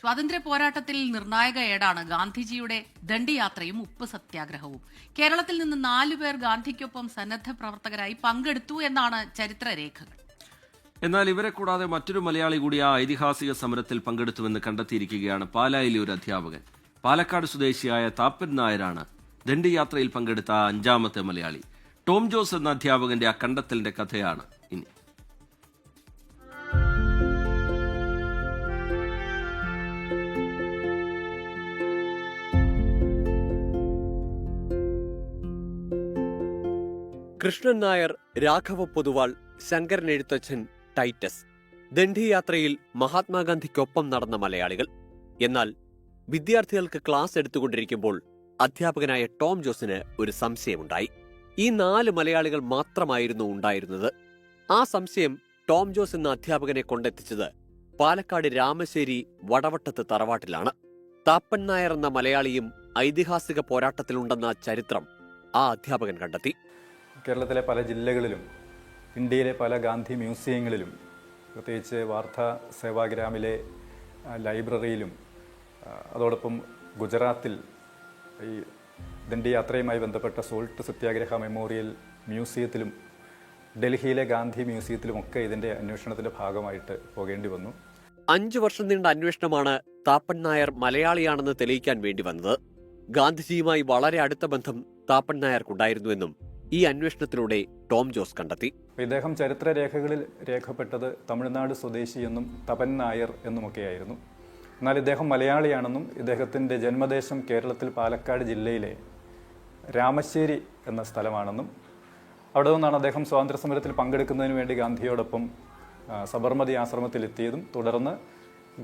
സ്വാതന്ത്ര്യ പോരാട്ടത്തിൽ നിർണായക ഏടാണ് ഗാന്ധിജിയുടെ ദണ്ഡിയാത്രയും ഉപ്പ് സത്യാഗ്രഹവും. കേരളത്തിൽ നിന്ന് നാലുപേർ ഗാന്ധിക്കൊപ്പം സന്നദ്ധ പ്രവർത്തകരായി പങ്കെടുത്തു എന്നാണ് ചരിത്രരേഖകൾ. എന്നാൽ ഇവരെ കൂടാതെ മറ്റൊരു മലയാളി കൂടി ആ ഐതിഹാസിക സമരത്തിൽ പങ്കെടുത്തുവെന്ന് കണ്ടെത്തിയിരിക്കുകയാണ് പാലായിലെ ഒരു അധ്യാപകൻ. പാലക്കാട് സ്വദേശിയായ താപ്പൻ നായരാണ് ദണ്ഡിയാത്രയിൽ പങ്കെടുത്ത അഞ്ചാമത്തെ മലയാളി. ടോം ജോസ് എന്ന അധ്യാപകന്റെ ആ കണ്ടെത്തലിന്റെ കഥയാണ് ഇനി. കൃഷ്ണൻ നായർ രാഘവ പൊതുവാൾ ശങ്കരൻ എഴുത്തച്ഛൻ ടൈറ്റസ്. ദണ്ഡിയാത്രയിൽ മഹാത്മാഗാന്ധിക്കൊപ്പം നടന്ന മലയാളികൾ. എന്നാൽ വിദ്യാർത്ഥികൾക്ക് ക്ലാസ് എടുത്തുകൊണ്ടിരിക്കുമ്പോൾ അധ്യാപകനായ ടോം ജോസിന് ഒരു സംശയമുണ്ടായി. ഈ നാല് മലയാളികൾ മാത്രമായിരുന്നു ഉണ്ടായിരുന്നത്. ആ സംശയം ടോം ജോസ് എന്ന അധ്യാപകനെ കൊണ്ടെത്തിച്ചത് പാലക്കാട് രാമശ്ശേരി വടവട്ടത്ത് തറവാട്ടിലാണ്. താപ്പൻ നായർ എന്ന മലയാളിയും ഐതിഹാസിക പോരാട്ടത്തിലുണ്ടെന്ന ചരിത്രം ആ അധ്യാപകൻ കണ്ടെത്തി. കേരളത്തിലെ പല ജില്ലകളിലും ഇന്ത്യയിലെ പല ഗാന്ധി മ്യൂസിയങ്ങളിലും പ്രത്യേകിച്ച് വാർത്താ സേവാഗ്രാമിലെ ലൈബ്രറിയിലും അതോടൊപ്പം ഗുജറാത്തിൽ ഈ ദണ്ഡി യാത്രയുമായി ബന്ധപ്പെട്ട സോൾട്ട് സത്യാഗ്രഹ മെമ്മോറിയൽ മ്യൂസിയത്തിലും ഡൽഹിയിലെ ഗാന്ധി മ്യൂസിയത്തിലുമൊക്കെ ഇതിന്റെ അന്വേഷണത്തിന്റെ ഭാഗമായിട്ട് പോകേണ്ടി വന്നു. അഞ്ചു വർഷം നീണ്ട അന്വേഷണമാണ് താപ്പൻ നായർ മലയാളിയാണെന്ന് തെളിയിക്കാൻ വേണ്ടി വന്നത്. ഗാന്ധിജിയുമായി വളരെ അടുത്ത ബന്ധം താപ്പൻ നായർക്കുണ്ടായിരുന്നുവെന്നും ഈ അന്വേഷണത്തിലൂടെ ടോം ജോസ് കണ്ടെത്തി. ഇദ്ദേഹം ചരിത്രരേഖകളിൽ രേഖപ്പെട്ടത് തമിഴ്നാട് സ്വദേശിയെന്നും തപൻ നായർ എന്നുമൊക്കെയായിരുന്നു. എന്നാൽ ഇദ്ദേഹം മലയാളിയാണെന്നും ഇദ്ദേഹത്തിന്റെ ജന്മദേശം കേരളത്തിൽ പാലക്കാട് ജില്ലയിലെ രാമശ്ശേരി എന്ന സ്ഥലമാണെന്നും അവിടെ നിന്നാണ് അദ്ദേഹം സ്വാതന്ത്ര്യ സമരത്തിൽ പങ്കെടുക്കുന്നതിന് വേണ്ടി ഗാന്ധിയോടൊപ്പം സബർമതി ആശ്രമത്തിലെത്തിയതും തുടർന്ന്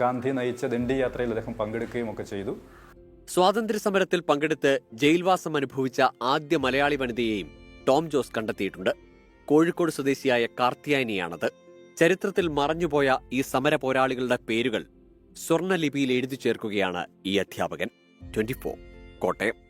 ഗാന്ധി നയിച്ച ദണ്ഡി യാത്രയിൽ അദ്ദേഹം പങ്കെടുക്കുകയും ഒക്കെ ചെയ്തു. സ്വാതന്ത്ര്യ സമരത്തിൽ പങ്കെടുത്ത് ജയിൽവാസം അനുഭവിച്ച ആദ്യ മലയാളി വനിതയെയും ടോം ജോസ് കണ്ടെത്തിയിട്ടുണ്ട്. കോഴിക്കോട് സ്വദേശിയായ കാർത്തിയാനിയാണത് ചരിത്രത്തിൽ മറഞ്ഞുപോയ ഈ സമര പോരാളികളുടെ പേരുകൾ സ്വർണലിപിയിൽ എഴുതി ചേർക്കുകയാണ് ഈ അധ്യാപകൻ. ട്വന്റി കോട്ടയം.